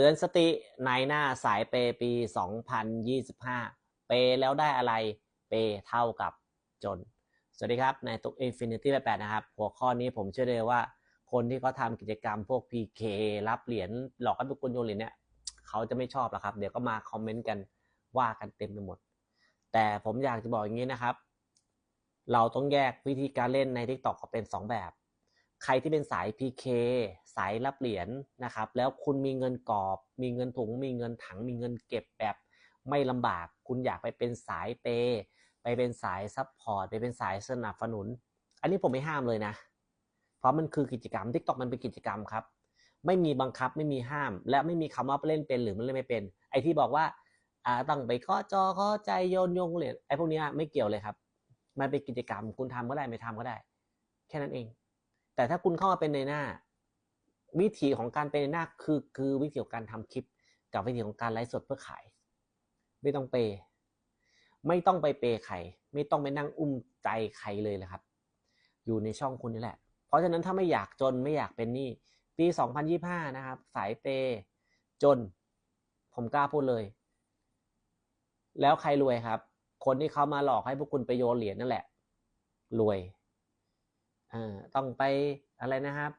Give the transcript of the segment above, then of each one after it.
ตือนสติในหน้าสายเปย์ปี 2025 เปย์แล้วได้อะไร เปย์เท่ากับจน สวัสดีครับ ในตุก Infinity 88นะครับ หัวข้อนี้ผมเชื่อเลยว่า คนที่เขาทำกิจกรรมพวก PK รับเหรียญหลอกให้ทุกคนโยนเหรียญเนี่ย เขาจะไม่ชอบหรอกครับ เดี๋ยวก็มาคอมเมนต์กันว่ากันเต็มไปหมด แต่ผมอยากจะบอกอย่างนี้นะครับ เราต้องแยกวิธีการเล่นใน TikTok ออกเป็น 2 แบบ ใครที่เป็นสาย PK สายรับเหรียญนะครับ แล้วคุณมีเงินกอบ มีเงินถุง มีเงินถัง มีเงินเก็บแบบไม่ลำบาก คุณอยากไปเป็นสายเป ไปเป็นสายซัพพอร์ต ไปเป็นสายสนับสนุน อันนี้ผมไม่ห้ามเลยนะ เพราะมันคือกิจกรรม TikTok มันเป็นกิจกรรมครับ ไม่มีบังคับ ไม่มีห้าม และไม่มีคำว่าเล่นเป็นหรือมันเล่นไม่เป็น ไอ้ที่บอกว่าอ่าต้องไปข้อจอข้อใจโยนโยงเหรียญไอ้พวกนี้ไม่เกี่ยวเลยครับ มันเป็นกิจกรรม คุณทำก็ได้ไม่ทำก็ได้ แค่นั้นเอง แต่ถ้าคุณเข้ามาเป็นในหน้า วิธีของการเป็นในหน้าคือคือวิธีของการทำคลิป กับวิธีของการไลฟ์สดเพื่อขาย ไม่ต้องเปย์ไม่ต้องไปเปย์ใครไม่ต้องไปนั่งอุ้มใจใครเลยเลยครับ อยู่ในช่องคุณนี่แหละ เพราะฉะนั้นถ้าไม่อยากจนไม่อยากเป็นหนี้ปี 2025 นะครับ สายเปย์จน ผมกล้าพูดเลย แล้วใครรวยครับ คนที่เขามาหลอกให้พวกคุณไปโยนเหรียญนั่นแหละ รวย ต้องไปอะไรนะครับ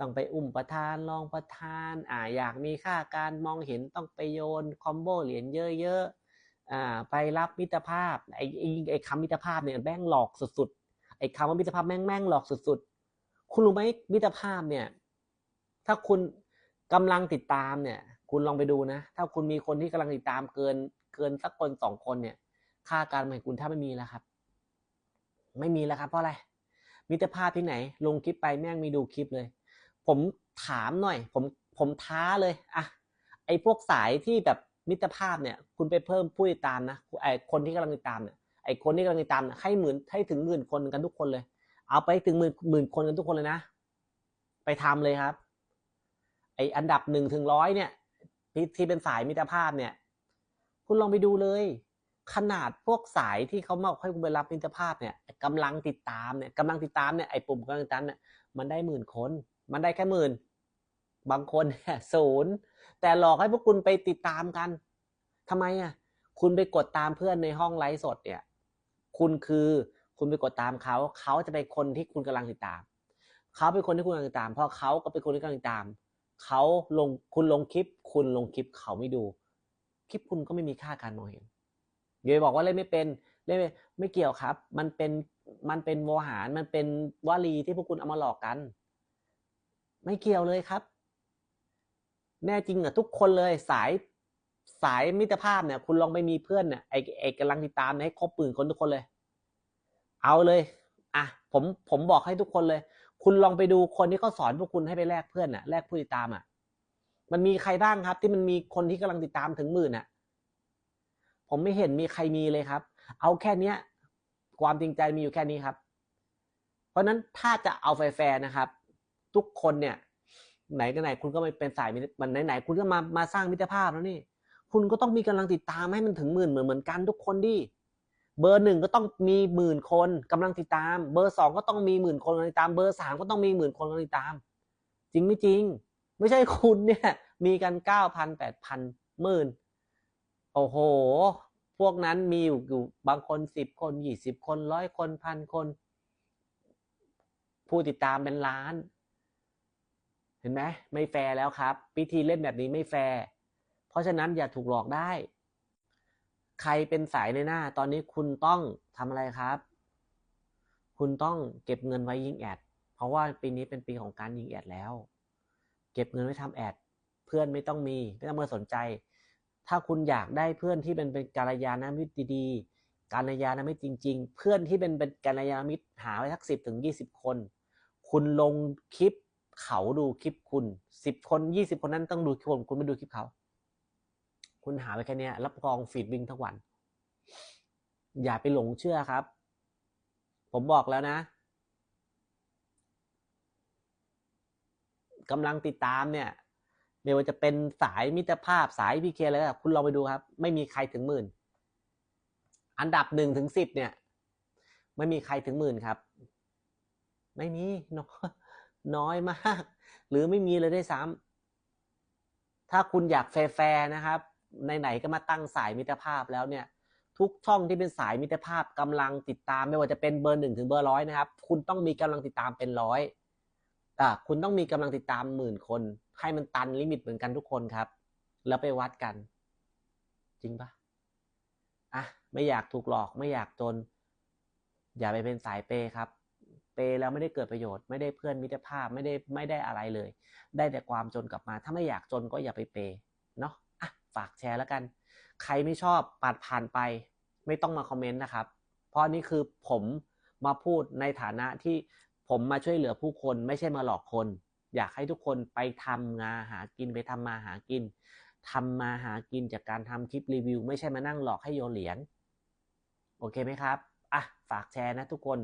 ต้องไปอุ้มประธานรองประธานอ่าอยากมีค่าการมองเห็นต้องไปโยนคอมโบเหรียญเยอะๆอ่าไปรับมิตรภาพไอ้ไอ้คำมิตรภาพเนี่ยแม่งหลอกสุดๆไอ้คำว่ามิตรภาพแม่งแม่งหลอกสุดๆ คุณรู้ไหมมิตรภาพเนี่ย ถ้าคุณกำลังติดตามเนี่ย คุณลองไปดูนะ ถ้าคุณมีคนที่กำลังติดตามเกินเกินสักคนสองคนเนี่ย ค่าการใหม่คุณถ้าไม่มีแล้วครับ ไม่มีแล้วครับเพราะอะไร มิตรภาพที่ไหน ลงคลิปไปแม่งมีดูคลิปเลย ผมถามหน่อย ผมผมท้าเลยอะไอพวกสายที่แบบมิตรภาพเนี่ย คุณไปเพิ่มผู้ติดตามนะไอคนที่กำลังติดตามเนี่ยไอคนที่กำลังติดตามให้หมื่นให้ถึงหมื่นคนกันทุกคนเลย เอาไปถึงหมื่นหมื่นคนกันทุกคนเลยนะ ไปทำเลยครับ ไออันดับหนึ่งถึงร้อยเนี่ยที่เป็นสายมิตรภาพเนี่ย คุณลองไปดูเลย ขนาดพวกสายที่เขามาให้คุณไปรับมิตรภาพเนี่ยกำลังติดตามเนี่ยกำลังติดตามเนี่ยไอ้ปุ่มกำลังติดตามเนี่ยมันได้หมื่นคน มันได้แค่หมื่นบางคนเนี่ยศูนย์แต่หลอกให้พวกคุณไปติดตามกันทำไมอะคุณไปกดตามเพื่อนในห้องไลฟ์สดเนี่ย คุณคือคุณไปกดตามเขาเขาจะเป็นคนที่คุณกำลังติดตามเขาเป็นคนที่คุณกำลังติดตามเพราะเขาก็เป็นคนที่กำลังติดตามเขาลงคุณลงคลิป คุณลงคลิปเขาไม่ดู คลิปคุณก็ไม่มีค่าการมองเห็น เดี๋ยวบอกว่าเล่นไม่เป็นเล่นไม่ไม่เกี่ยวครับ มันเป็นมันเป็นโวหารมันเป็นวลีที่พวกคุณเอามาหลอกกัน ไม่เกี่ยวเลยครับ แน่จริงอะทุกคนเลยสายสายมิตรภาพเนี่ย คุณลองไปมีเพื่อนเนี่ยไอไอกำลังติดตามเนี่ยให้ครบปืนคนทุกคนเลย เอาเลยอะผมผมบอกให้ทุกคนเลย คุณลองไปดูคนที่เขาสอนพวกคุณให้ไปแลกเพื่อนน่ะแลกผู้ติดตามอะมันมีใครบ้างครับ ที่มันมีคนที่กำลังติดตามถึงหมื่นอะ ผมไม่เห็นมีใครมีเลยครับ เอาแค่เนี้ย ความจริงใจมีอยู่แค่นี้ครับ เพราะนั้นถ้าจะเอาแฟร์นะครับ ทุกคนเนี่ย ไหนก็ไหน คุณก็ไม่เป็นสายมันไหนๆคุณก็มามาสร้างมิตรภาพแล้วนี่ คุณก็ต้องมีกำลังติดตามให้มันถึงหมื่นเหมือนเหมือนกันทุกคนดิเบอร์หนึ่งก็ต้องมีหมื่นคนกำลังติดตาม เบอร์สองก็ต้องมีหมื่นคนกำลังติดตาม เบอร์สามก็ต้องมีหมื่นคนกำลังติดตาม จริงไม่จริง ไม่ใช่คุณเนี่ย มีกันเก้าพันแปดพันหมื่น โอ้โห พวกนั้นมีอยู่อยู่บางคนสิบคนยี่สิบคนร้อยคนพันคน ผู้ติดตามเป็นล้าน เห็นไหมไม่แฟร์แล้วครับวิธีเล่นแบบนี้ไม่แฟร์เพราะฉะนั้นอย่าถูกหลอกได้ ใครเป็นสายในหน้า ตอนนี้คุณต้องทำอะไรครับ คุณต้องเก็บเงินไว้ยิงแอด เพราะว่าปีนี้เป็นปีของการยิงแอดแล้ว เก็บเงินไว้ทำแอด เพื่อนไม่ต้องมี ไม่ต้องมาสนใจ ถ้าคุณอยากได้เพื่อนที่เป็นเป็นการยานามิตรดีๆการยานามิตรจริง ๆ เพื่อนที่เป็นเป็นการยานามิตรหาไว้สักสิบถึงยี่สิบคน คุณลงคลิปเขาดูคลิปคุณสิบคนยี่สิบคนนั้นต้องดูคลิปคุณคุณไม่ดูคลิปเขา คุณหาไปแค่นี้รับรองฟีดวิ่งทั้งวัน อย่าไปหลงเชื่อครับ ผมบอกแล้วนะกำลังติดตามเนี่ย ไม่ว่าจะเป็นสายมิตรภาพสายพีเคอะไรก็คุณลองไปดูครับ ไม่มีใครถึงหมื่น อันดับหนึ่งถึงสิบเนี่ย ไม่มีใครถึงหมื่นครับ ไม่มีน้อยน้อยมาก หรือไม่มีเลยได้วยซ้ำถ้าคุณอยากแฟร์นะครับ ไหนๆก็มาตั้งสายมิตรภาพแล้วเนี่ย ทุกช่องที่เป็นสายมิตรภาพกำลังติดตาม ไม่ว่าจะเป็นเบอร์หนึ่งถึงเบอร์ร้อยนะครับ คุณต้องมีกำลังติดตามเป็นร้อย คุณต้องมีกำลังติดตามหมื่นคน ให้มันตันลิมิตเหมือนกันทุกคนครับ แล้วไปวัดกัน จริงปะอะไม่อยากถูกหลอกไม่อยากจน อย่าไปเป็นสายเปย์ครับ เปย์แล้วไม่ได้เกิดประโยชน์ไม่ได้เพื่อนมิตรภาพไม่ได้ไม่ได้อะไรเลย ได้แต่ความจนกลับมา ถ้าไม่อยากจนก็อย่าไปเปย์เนาะอะฝากแชร์แล้วกัน ใครไม่ชอบปัดผ่านไป ไม่ต้องมาคอมเมนต์นะครับ เพราะนี่คือผมมาพูดในฐานะที่ ผมมาช่วยเหลือผู้คนไม่ใช่มาหลอกคน อยากให้ทุกคนไปทำงานหากินไปทำมาหากินทำมาหากินจากการทำคลิปรีวิว ไม่ใช่มานั่งหลอกให้โยเหรียญโอเคไหมครับอะฝากแชร์นะทุกคน